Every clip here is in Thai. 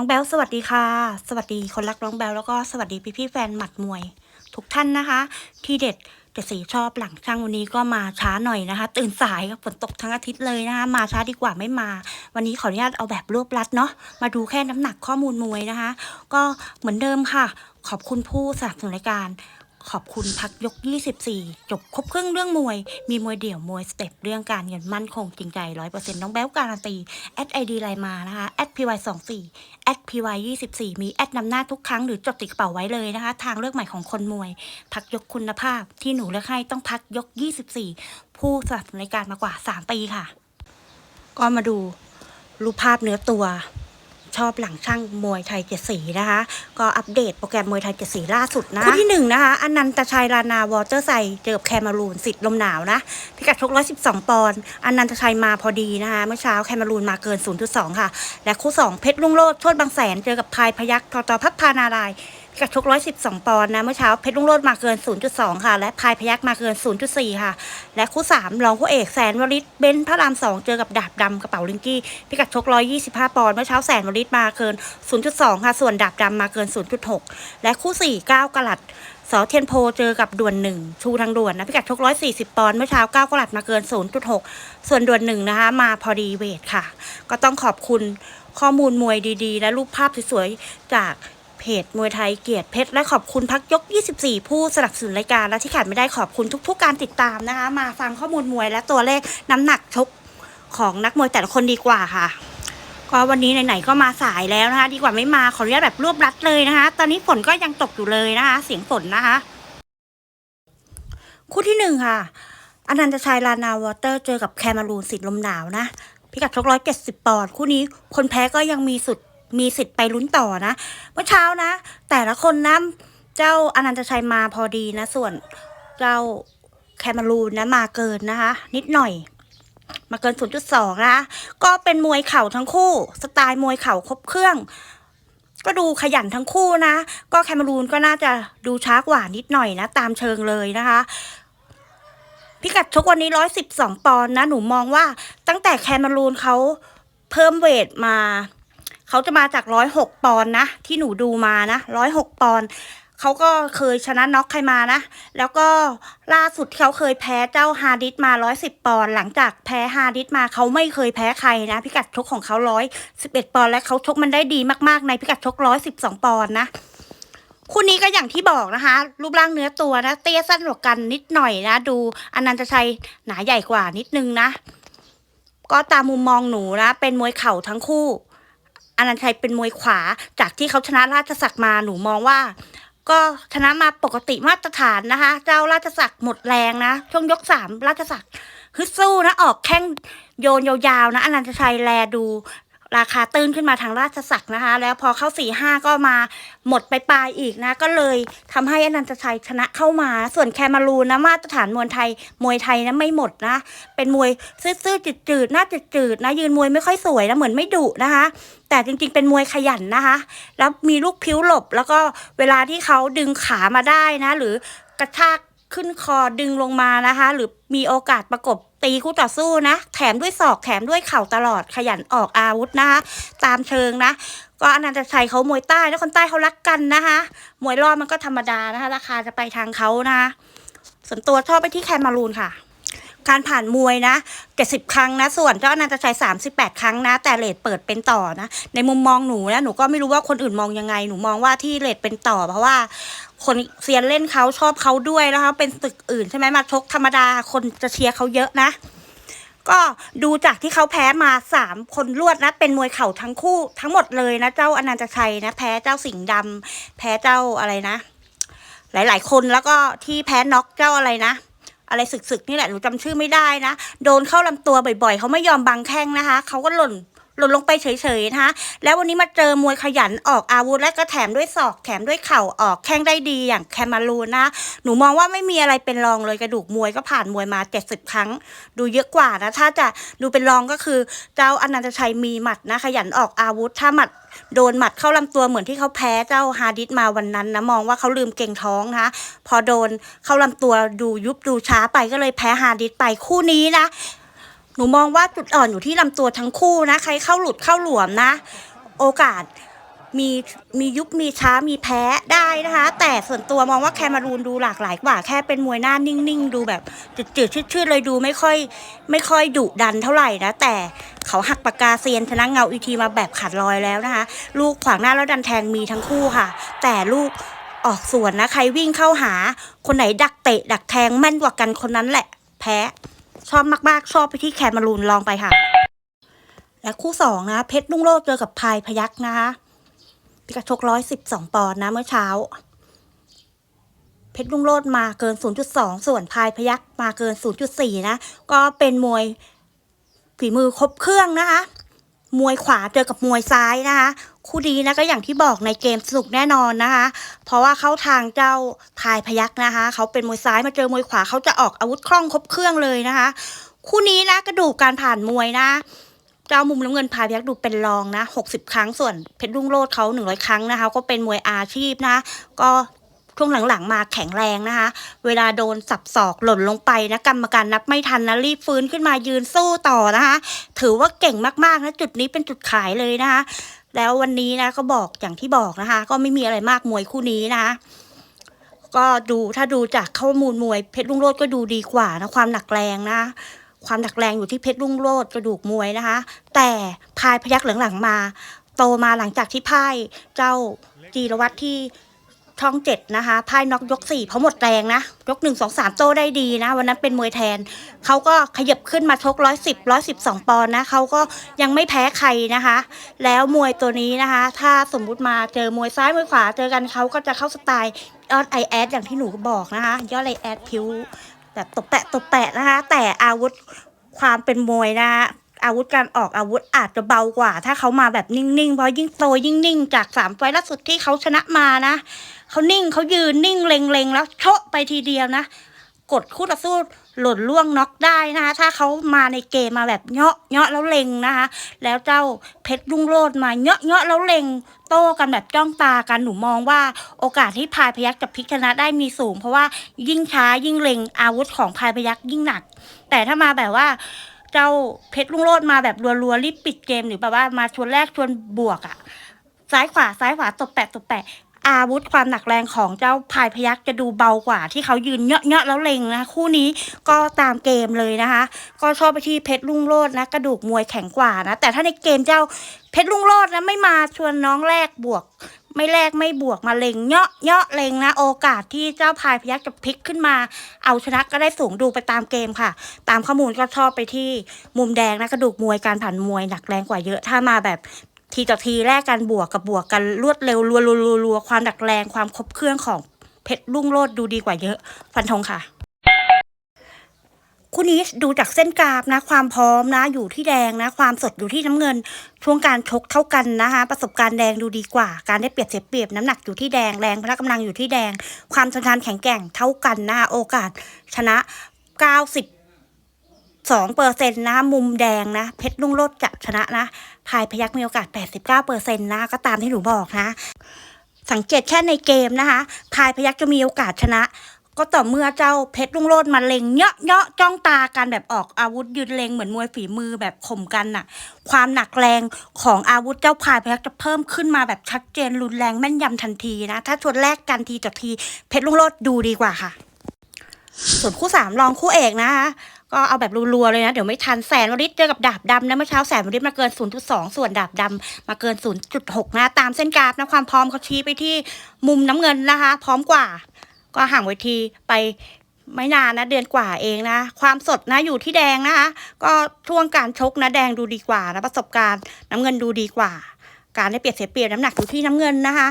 น้องแบลสวัสดีค่ะ สวัสดีคนรักน้องแบลแล้วก็สวัสดีพี่พี่แฟนหมัดมวย ทุกท่านนะคะ ที่เด็ดแต่สีชอบหลังช่างวันนี้ก็มาช้าหน่อยนะคะ ตื่นสายฝนตกทั้งอาทิตย์เลยนะคะมาช้าดีกว่าไม่มา วันนี้ขออนุญาตเอาแบบรวบรัดเนาะมาดูแค่น้ำหนักข้อมูลมวยนะคะ ก็เหมือนเดิมค่ะ ขอบคุณผู้สนับสนุนรายการ ขอบคุณพักยก 24 จบครบเครื่องเรื่องมวย มีมวยเดี่ยวมวยสเต็ปเรื่องการเงินมั่นคงจริงใจ 100%น้องแบ๊วการันตีแอดไอดีไลน์มานะคะแอด py 2 4แอด py 24มีแอดนำหน้าทุกครั้งหรือจดติดกระเป๋าไว้เลยนะคะ ทางเลือกใหม่ของคนมวย พักยกคุณภาพที่หนูเลือกให้ต้องพักยก 24 ผู้สนับสนุนรายการมากว่า 3 ปีค่ะ ก็มาดูรูปภาพเนื้อตัว ชอบหลังช่างมวยไทยเจ็ดสีนะคะ ก็อัปเดตโปรแกรมมวยไทยเจ็ดสีล่าสุดนะคู่ที่หนึ่งนะคะอนันตชัยรานาวอเตอร์ไซเจอกับแคมารูนสิทธิ์ลมหนาวนะพิกัดชก112ปอนด์อนันตชัยมาพอดีนะคะเมื่อเช้าแคมารูนมาเกิน0.2ค่ะ และคู่2เพชรลุงโลดโชดบางแสนเจอกับพายพยักษ์ทอตอพัฒนาราย พิกัดชก112 ปอนด์นะ เมื่อเช้าเพชรลุงโลดมาเกิน 0.2 ค่ะ และพายพยักมาเกิน 0.4 ค่ะ และคู่ 3 รองคู่เอกแสนวริศเบนพระราม 2 เจอกับดาบดำกระเป๋าลิงกี้พิกัดชก 125 ปอนด์เมื่อเช้าแสนวริศมาเกิน 0.2 ค่ะ ส่วนดาบดำมาเกิน 0.6 และคู่ 4 9กะลัดสอเทียนโพเจอกับด่วนหนึ่งชูทางด่วนนะพิกัดชก 140 ปอนด์เมื่อเช้า 9กะลัดมาเกิน 0.6 ส่วนด่วนหนึ่งนะคะ มาพอดีเวทค่ะ ก็ต้องขอบคุณข้อมูลมวยดีๆ และรูปภาพสวยๆจาก เพจมวยไทยเกียรติเพชรและขอบคุณพักยก 24 ผู้สนับสนุนรายการและที่ขาดไม่ได้ขอบคุณทุก ๆ การติดตามนะคะ มาฟังข้อมูลมวยและตัวเลขน้ำหนักชกของนักมวยแต่ละคนดีกว่าค่ะก็วันนี้ไหนๆก็มาสายแล้วนะคะ ดีกว่าไม่มาขออนุญาตแบบรวบรัดเลยนะคะ ตอนนี้ฝนก็ยังตกอยู่เลยนะคะ เสียงฝนนะคะ คู่ที่หนึ่งค่ะอนันตชัยลานาวอเตอร์เจอกับแคมารูนสิทธิ์ลมหนาวนะพิกัดชกร้อยเจ็ดสิบปอนด์คู่นี้คนแพ้ก็ยังมีสุด มีสิทธิ์ไปลุ้นต่อนะเมื่อเช้านะ แต่ละคนนะเจ้าอนันตชัยมาพอดีนะ ส่วนเจ้าแคมารูนนะมาเกินนะคะ นิดหน่อย มาเกิน 0.2นะก็เป็นมวยเข่าทั้งคู่ สไตล์มวยเข่าครบเครื่อง ก็ดูขยันทั้งคู่นะ ก็แคมารูนก็น่าจะดูช้ากว่านิดหน่อยนะ ตามเชิงเลยนะคะพิกัดชกวันนี้ร้อยสิบสองปอนด์นะ หนูมองว่าตั้งแต่แคมารูนเขาเพิ่มเวทมา เขาจะมาจากร้อยหกปอนนะ ที่หนูดูมานะร้อยหกปอนเขาก็เคยชนะน็อกใครมานะ แล้วก็ล่าสุดที่เขาเคยแพ้เจ้าฮาดิสมาร้อยสิบปอนหลังจากแพ้ฮาดิสมาเขาไม่เคยแพ้ใครนะ พิกัดชกของเขาร้อยสิบเอ็ดปอนและเขาชกมันได้ดีมากๆ ในพิกัดชกร้อยสิบสองปอนนะคู่นี้ก็อย่างที่บอกนะคะ รูปร่างเนื้อตัวนะ เตี้ยสั้นกว่ากันนิดหน่อยนะ ดูอนันตชัยหนาใหญ่กว่านิดนึงนะ ก็ตามมุมมองหนูนะ เป็นมวยเข่าทั้งคู่ อนันชัยเป็นมวยขวา จากที่เขาชนะราชสักดิ์มาหนูมองว่า ก็ชนะมาปกติมาตรฐานนะคะ เจ้าราชสักดิ์หมดแรงนะ ช่วงยกสามราชสักดิ์ฮึดสู้นะออกแข้งโยนยาวๆนะอนันชัยแลดู ราคาตื้นขึ้นมาทางราชสักดิ์นะคะ แล้วพอเข้าสี่ห้าก็มาหมดไปปลายอีกนะ ก็เลยทำให้อนันตชัยชนะเข้ามา ส่วนแคมารูนนะมาตรฐานมวยไทย มวยไทยนะไม่หมดนะ เป็นมวยซื่อๆจืดๆหน้าจืดๆนะยืนมวยไม่ค่อยสวยนะเหมือนไม่ดุนะคะ แต่จริงๆ เป็นมวยขยันนะคะ แล้วมีลูกพิ้วหลบ แล้วก็เวลาที่เขาดึงขามาได้นะ หรือกระชากขึ้นคอดึงลงมานะคะ หรือมีโอกาสประกบ ตีคู่ต่อสู้นะ แถมด้วยศอกแถมด้วยเข่าตลอดขยันออกอาวุธนะคะตามเชิงนะก็อนันตชัยเขามวยใต้แล้วคนใต้เขารักกันนะคะมวยรอบมันก็ธรรมดานะคะ ราคาจะไปทางเขานะคะส่วนตัวชอบไปที่แคมมารูนค่ะ การผ่านมวยนะ70ครั้งนะ ส่วนเจ้าอนันตชัย38ครั้งนะ แต่เลทเปิดเป็นต่อนะ ในมุมมองหนูนะหนูก็ไม่รู้ว่าคนอื่นมองยังไง หนูมองว่าที่เลทเป็นต่อเพราะว่า คนเซียนเล่นเขาชอบเขาด้วยแล้วเขาเป็นตึกอื่นใช่ไหมมาชกธรรมดาคนจะเชียร์เขาเยอะนะก็ดูจากที่เขาแพ้มาสามคนรวดนะ เป็นมวยเข่าทั้งคู่ทั้งหมดเลยนะ เจ้าอนันตชัยนะ แพ้เจ้าสิงห์ดำแพ้เจ้าอะไรนะ หลาย ๆ คนแล้วก็ที่แพ้น็อกเจ้าอะไรนะ อะไรสึกๆนี่แหละหนูจำชื่อไม่ได้นะ โดนเข้าลำตัวบ่อยๆเขาไม่ยอมบังแข้งนะคะเขาก็หล่น หล่นลงไปเฉยๆนะคะแล้ววันนี้มาเจอมวยขยันออกอาวุธและก็แถมด้วยศอกแถมด้วยเข่าออกแข้งได้ดีอย่างแคมารูนนะหนูมองว่าไม่มีอะไรเป็นรองเลยกระดูกมวยก็ผ่านมวยมา 70 ครั้ง ดูเยอะกว่านะถ้าจะดูเป็นรองก็คือเจ้าอนันตชัยมีหมัดนะขยันออกอาวุธถ้าหมัดโดนหมัดเข้าลำตัวเหมือนที่เขาแพ้เจ้าฮาดิสมาวันนั้นนะมองว่าเขาลืมเก่งท้องนะคะพอโดนเข้าลำตัวดูยุบดูช้าไปก็เลยแพ้ฮาดิสไปคู่นี้นะ หนูมองว่าจุดอ่อนอยู่ที่ลำตัวทั้งคู่นะ ใครเข้าหลุดเข้าหลวมนะ โอกาสมีมียุบมีช้ามีแพ้ได้นะคะ แต่ส่วนตัวมองว่าแคมารูนดูหลากหลายกว่าแค่เป็นมวยหน้านิ่งๆ ดูแบบจืดๆชืดๆเลยดูไม่ค่อย ไม่ค่อยดุดันเท่าไหร่นะ แต่เขาหักปากกาเซียนชนะเงาอีทีมาแบบขาดลอยแล้วนะคะ ลูกขวางหน้าแล้วดันแทงมีทั้งคู่ค่ะ แต่ลูกออกส่วนนะ ใครวิ่งเข้าหา คนไหนดักเตะ ดักแทงแม่นกว่ากันคนนั้นแหละ แพ้ ชอบมากๆ ชอบไปที่แคนมารูนลองไปค่ะ และคู่สองนะ เพชรนุ่งโลดเจอกับพายพยักนะคะพิกัดชกร้อยสิบสองปอนด์นะเมื่อเช้า เพชรรุ่งโรดมาเกิน 0.2 ส่วนพายพยักมาเกิน 0.4 นะ ก็เป็นมวยฝีมือครบเครื่องนะคะ มวยขวาเจอกับมวยซ้ายนะคะ คู่ดีนะก็อย่างที่บอกในเกมสนุกแน่นอนนะคะ เพราะว่าเข้าทางเจ้าพายพยักนะคะ เขาเป็นมวยซ้ายมาเจอมวยขวาเขาจะออกอาวุธคล่องครบเครื่องเลยนะคะ คู่นี้นะกระดูกการผ่านมวยนะเจ้ามุมน้ำเงินพายพยักดูเป็นรองนะ 60 ครั้งส่วนเพชรรุ่งโรดเขา100 ครั้งนะคะ ก็เป็นมวยอาชีพนะ ก็ ช่วงหลังๆ มาแข็งแรงนะคะ เวลาโดนสับศอกหล่นลงไปนะกรรมการนับไม่ทันนะรีบฟื้นขึ้นมายืนสู้ต่อนะคะ ถือว่าเก่งมากๆนะจุดนี้เป็นจุดขายเลยนะคะ แล้ววันนี้นะก็บอกอย่างที่บอกนะคะ ก็ไม่มีอะไรมากมวยคู่นี้นะคะก็ดูถ้าดูจากข้อมูลมวยเพชรรุ่งโรดก็ดูดีกว่านะความหนักแรงนะ ความหนักแรงอยู่ที่เพชรรุ่งโรดกระดูกมวยนะคะ แต่พายพยักหลังๆมา โตมาหลังจากที่พ่ายเจ้าจีรวัตรที่ ช่องเจ็ดนะคะพ่ายน็อกยกสี่เพราะหมดแรงนะยกหนึ่งสองสามโตได้ดีนะ วันนั้นเป็นมวยแทนเขาก็ขยับขึ้นมาชกร้อยสิบร้อยสิบสองปอนด์นะเขาก็ยังไม่แพ้ใครนะคะ แล้วมวยตัวนี้นะคะ ถ้าสมมุติมาเจอมวยซ้ายมวยขวาเจอกันเขาก็จะเข้าสไตล์ยอดไอแอดอย่างที่หนูบอกนะคะยอดไอแอดผิวแบบตบแปะตบแปะนะคะ แต่อาวุธความเป็นมวยนะ อาวุธการออกอาวุธอาจจะเบากว่า ถ้าเขามาแบบนิ่งๆ เพราะยิ่งโตยิ่งนิ่งจากสามไฟล์ล่าสุดที่เขาชนะมานะเขานิ่งเขายืนนิ่งเล็งๆ แล้วโชะไปทีเดียวนะ กดคู่ต่อสู้หล่นล่วงน็อกได้นะคะถ้าเขามาในเกมมาแบบเงาะเงาะแล้วเล็งนะคะแล้วเจ้าเพชรรุ่งโรดมาเงาะเงาะแล้วเล็งโต้กันแบบจ้องตากันหนูมองว่าโอกาสที่พายพยักจะพลิกชนะได้มีสูง เพราะว่ายิ่งช้ายิ่งเล็งอาวุธของพายพยักยิ่งหนัก แต่ถ้ามาแบบว่า เจ้าเพชรรุ่งโรดมาแบบรัวๆรีบปิดเกมหรือแบบว่ามาชวนแรกชวนบวกอะซ้ายขวาซ้ายขวาตบแปะตบแปะอาวุธความหนักแรงของเจ้าพายพยักจะดูเบากว่าที่เขายืนเงาะๆแล้วเล็งนะคู่นี้ก็ตามเกมเลยนะคะ ก็ชอบไปที่เพชรรุ่งโรจน์นะกระดูกมวยแข็งกว่านะแต่ถ้าในเกมเจ้าเพชรรุ่งโรจน์นะไม่มาชวนน้องแรกบวก ไม่แลกไม่บวกมาเล็งเงาะเงาะเล็งนะ โอกาสที่เจ้าพายพยักจะพลิกขึ้นมา เอาชนะก็ได้สูงดูไปตามเกมค่ะ ตามข้อมูลก็ชอบไปที่มุมแดงนะกระดูกมวยการผ่านมวยหนักแรงกว่าเยอะถ้ามาแบบทีต่อทีแรกกันบวกกับบวกกันรวดเร็วรัวรัวรัวรัวความหนักแรงความครบเครื่องของเพชรรุ่งโรดดูดีกว่าเยอะ ฟันธงค่ะ คู่นี้ดูจากเส้นกราฟนะ ความพร้อมนะ อยู่ที่แดงนะ ความสดอยู่ที่น้ำเงิน ช่วงการชกเท่ากันนะคะ ประสบการณ์แดงดูดีกว่า การได้เปรียบเสียเปรียบน้ำหนักอยู่ที่แดงแรงพละกำลังอยู่ที่แดง ความชำนาญแข็งแกร่งเท่ากันนะคะโอกาสชนะ 90สองเปอร์เซ็นต์นะมุมแดงนะ เพชรรุ่งโรจน์จะชนะนะพายพยักมีโอกาส 89เปอร์เซ็นต์นะ ก็ตามที่หนูบอกนะ สังเกตแค่ในเกมนะคะพายพยักจะมีโอกาสชนะ ก็ต่อเมื่อเจ้าเพชรรุ่งโรจน์มาเล็งเยาะเยาะจ้องตากันแบบออกอาวุธยืนเล็งเหมือนมวยฝีมือแบบข่มกันน่ะ ความหนักแรงของอาวุธเจ้าพายพยักจะเพิ่มขึ้นมาแบบชัดเจนรุนแรงแม่นยำทันทีนะ ถ้าชวนแรกกันทีต่อทีเพชรรุ่งโรจน์ดูดีกว่าค่ะ ส่วนคู่สามรองคู่เอกนะคะก็เอาแบบรัวๆเลยนะ เดี๋ยวไม่ทันแสนวริศเจอกับดาบดำนะเมื่อเช้าแสนวริศมาเกิน 0.2 ส่วนดาบดำมาเกิน 0.6 นะ ตามเส้นกราฟนะความพร้อมเขาชี้ไปที่มุมน้ำเงินนะคะ พร้อมกว่า ก็ห่างเวทีไปไม่นานนะเดือนกว่าเองนะ ความสดนะอยู่ที่แดงนะคะ ก็ช่วงการชกนะแดงดูดีกว่านะประสบการณ์น้ำเงินดูดีกว่า การได้เปรียบเสียเปรียบน้ำหนักอยู่ที่น้ำเงินนะคะ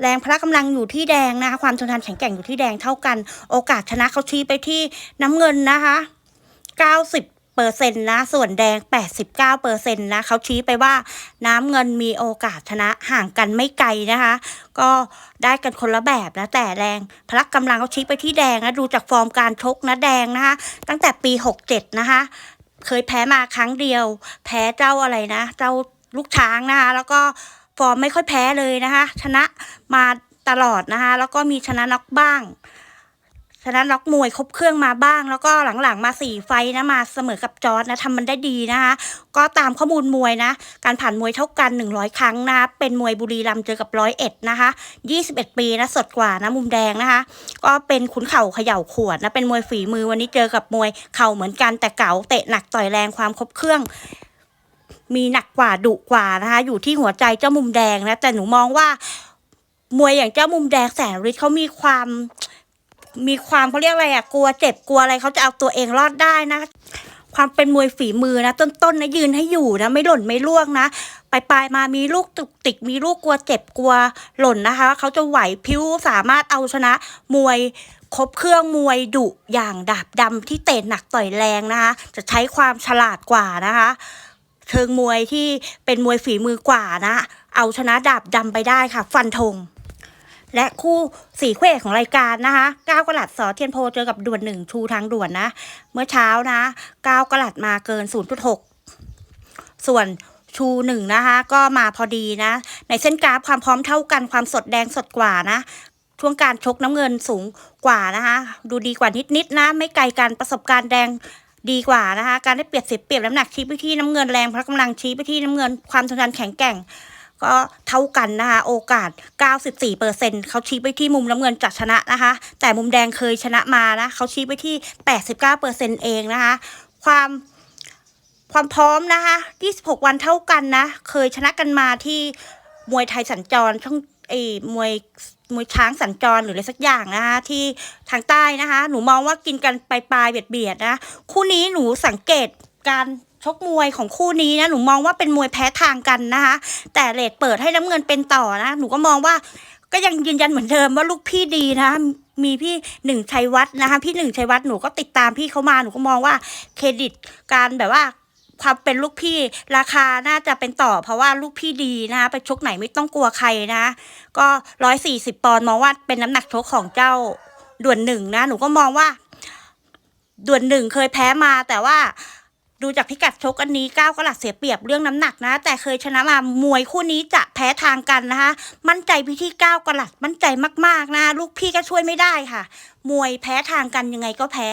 แรงพละกำลังอยู่ที่แดงนะคะ ความชนทานแข็งแกร่งอยู่ที่แดงเท่ากัน โอกาสชนะเขาชี้ไปที่น้ำเงินนะคะ 90 เปอร์เซ็นต์นะ ส่วนแดง 89เปอร์เซ็นต์นะเขาชี้ไปว่าน้ำเงินมีโอกาสชนะห่างกันไม่ไกลนะคะ ก็ได้กันคนละแบบนะ แต่แรงพละกำลังเขาชี้ไปที่แดงนะ ดูจากฟอร์มการชกนะแดงนะคะ ตั้งแต่ปี 67 นะคะ เคยแพ้มาครั้งเดียว แพ้เจ้าอะไรนะ เจ้าลูกช้างนะคะ แล้วก็ฟอร์มไม่ค่อยแพ้เลยนะคะ ชนะมาตลอดนะคะ แล้วก็มีชนะน็อกบ้าง ชฉะนั้นล็อกมวยครบเครื่องมาบ้าง แล้วก็หลังๆมาสี่ไฟนะมาเสมอกับจอร์ดนะทำมันได้ดีนะคะก็ตามข้อมูลมวยนะ การผ่านมวยเท่ากัน 100 ครั้งนะคะเป็นมวยบุรีรัมย์เจอกับร้อยเอ็ดนะคะ21 ปีนะสดกว่านะมุมแดงนะคะ ก็เป็นขุนเข่าเขย่าขวดนะเป็นมวยฝีมือวันนี้เจอกับมวยเข่าเหมือนกันแต่เก๋าเตะหนักต่อยแรงความครบเครื่องมีหนักกว่าดุกว่านะคะ อยู่ที่หัวใจเจ้ามุมแดงนะ แต่หนูมองว่ามวยอย่างเจ้ามุมแดงแสนฤทธิ์เขามีความ มีความเขาเรียกอะไรอะกลัวเจ็บกลัวอะไรเขาจะเอาตัวเองรอดได้นะ ความเป็นมวยฝีมือนะ ต้นๆนะยืนให้อยู่นะ ไม่หล่นไม่ล่วงนะปลายๆมามีลูกตุกติกมีลูกกลัวเจ็บกลัวหล่นนะคะเขาจะไหวพิ้วสามารถเอาชนะมวยครบเครื่องมวยดุอย่างดาบดำที่เตะหนักต่อยแรงนะคะ จะใช้ความฉลาดกว่านะคะเชิงมวยที่เป็นมวยฝีมือกว่านะ เอาชนะดาบดำไปได้ค่ะ ฟันธง และคู่สีคู่เอกของรายการนะคะก้าวกลัดสอเทียนโพเจอกับด่วนหนึ่งชูทางด่วนนะ เมื่อเช้านะก้าวกลัดมาเกิน 0.6 ส่วนชูหนึ่งนะคะ ก็มาพอดีนะ ในเส้นกราฟความพร้อมเท่ากันความสดแดงสดกว่านะช่วงการชกน้ำเงินสูงกว่านะคะ ดูดีกว่านิดๆนะไม่ไกลกันประสบการณ์แดงดีกว่านะคะ การได้เปรียบเสียเปรียบน้ำหนักชี้ไปที่น้ำเงินแรงพละกำลังชี้ไปที่น้ำเงินความทนทานแข็งแกร่ง ก็เท่ากันนะคะโอกาส 94เปอร์เซ็นเขาชี้ไปที่มุมน้ำเงินจะชนะนะคะ แต่มุมแดงเคยชนะมานะเขาชี้ไปที่ 89เปอร์เซ็นเองนะคะ ความความพร้อมนะคะ 26 วันเท่ากันนะ เคยชนะกันมาที่มวยไทยสัญจรช่องไอ้มวยมวยช้างสัญจรหรืออะไรสักอย่างนะคะที่ทางใต้นะคะ หนูมองว่ากินกันปลายๆเบียดเบียดนะ คู่นี้หนูสังเกตการ ชกมวยของคู่นี้นะหนูมองว่าเป็นมวยแพ้ทางกันนะคะ แต่เลดเปิดให้น้ำเงินเป็นต่อนะหนูก็มองว่าก็ยังยืนยันเหมือนเดิมว่าลูกพี่ดีนะมีพี่หนึ่งชัยวัฒน์นะคะพี่หนึ่งชัยวัฒน์หนูก็ติดตามพี่เขามาหนูก็มองว่าเครดิตการแบบว่าความเป็นลูกพี่ราคาน่าจะเป็นต่อ เพราะว่าลูกพี่ดีนะไปชกไหนไม่ต้องกลัวใครนะ ก็ร้อยสี่สิบปอนด์มองว่าเป็นน้ำหนักชกของเจ้าด่วนหนึ่งนะ หนูก็มองว่า ด่วนหนึ่งเคยแพ้มาแต่ว่า ดูจากพิกัดชกอันนี้ก้าวก็หลัดเสียเปรียบเรื่องน้ำหนักนะ แต่เคยชนะมามวยคู่นี้จะแพ้ทางกันนะคะ มั่นใจพี่ที่ก้าวกลัดมั่นใจมากๆนะ ลูกพี่ก็ช่วยไม่ได้ค่ะ มวยแพ้ทางกันยังไงก็แพ้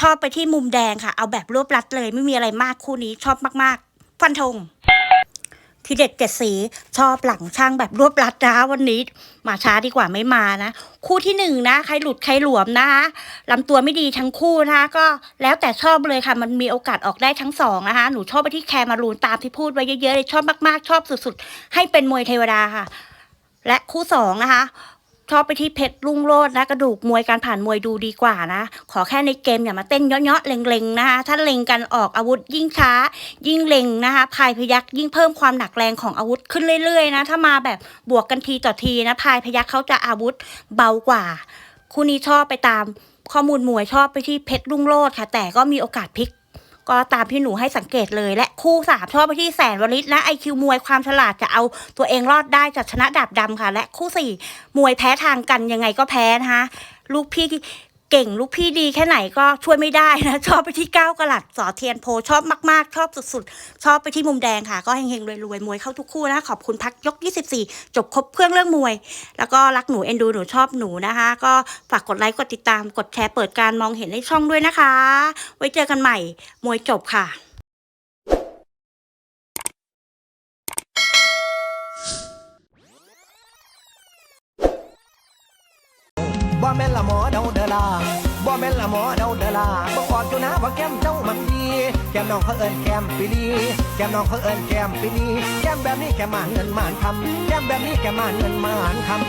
ชอบไปที่มุมแดงค่ะ เอาแบบรวบรัดเลยไม่มีอะไรมากคู่นี้ชอบมากๆ ฟันธง ที่เด็ดเจ็ดสีชอบหลังช่างแบบรวบรัดนะวันนี้ มาช้าดีกว่าไม่มานะ คู่ที่หนึ่งนะ ใครหลุดใครหลวมนะคะลำตัวไม่ดีทั้งคู่นะคะ ก็แล้วแต่ชอบเลยค่ะ มันมีโอกาสออกได้ทั้งสองนะคะ หนูชอบไปที่แคมารูนตามที่พูดไว้เยอะๆเลยชอบมากๆ ชอบสุดๆ ให้เป็นมวยเทวดาค่ะ และคู่สองนะคะ ชอบไปที่เพชรรุ่งโรจน์นะกระดูกมวยการผ่านมวยดูดีกว่านะ ขอแค่ในเกมอย่ามาเต้นเยาะๆเล็งๆนะคะถ้าเล็งกันออกอาวุธยิ่งช้า ยิ่งเล็งนะคะพายพยักยิ่งเพิ่มความหนักแรงของอาวุธขึ้นเรื่อยๆนะถ้ามาแบบบวกกันทีต่อทีนะพายพยักเขาจะอาวุธเบากว่า คู่นี้ชอบไปตามข้อมูลมวยชอบไปที่เพชรรุ่งโรจน์ค่ะ แต่ก็มีโอกาสพลิก ก็ตามที่หนูให้สังเกตเลยและคู่สามชอบไปที่แสนวลิตนะไอคิวมวยความฉลาดจะเอาตัวเองรอดได้จะชนะดาบดำค่ะ และคู่สี่มวยแพ้ทางกันยังไงก็แพ้นะคะลูกพี่ เก่งลูกพี่ดีแค่ไหนก็ช่วยไม่ได้นะ ชอบไปที่เก้ากลัดสอเทียนโพชอบมาก ๆ ชอบสุด ๆ ชอบไปที่มุมแดงค่ะ ก็เฮงๆรวยๆ มวยเข้าทุกคู่นะ ขอบคุณพักยก 24 จบครบเครื่องเรื่องมวย แล้วก็รักหนู เอ็นดูหนูชอบหนูนะคะ ก็ฝากกดไลค์กดติดตามกดแชร์เปิดการมองเห็นในช่องด้วยนะคะ ไว้เจอกันใหม่มวยจบค่ะ แม่นละหมอเดาเดลาบ่กอดอยู่นะว่าแก้มเจ้ามันดี แก้มน้องเขาเอิ้นแก้มปีนีแก้มน้องเขาเอิ้นแก้มปีนีแก้มแบบนี้แก้มมานเงินมานคำแก้มแบบนี้แก้มมานเงินมานคำ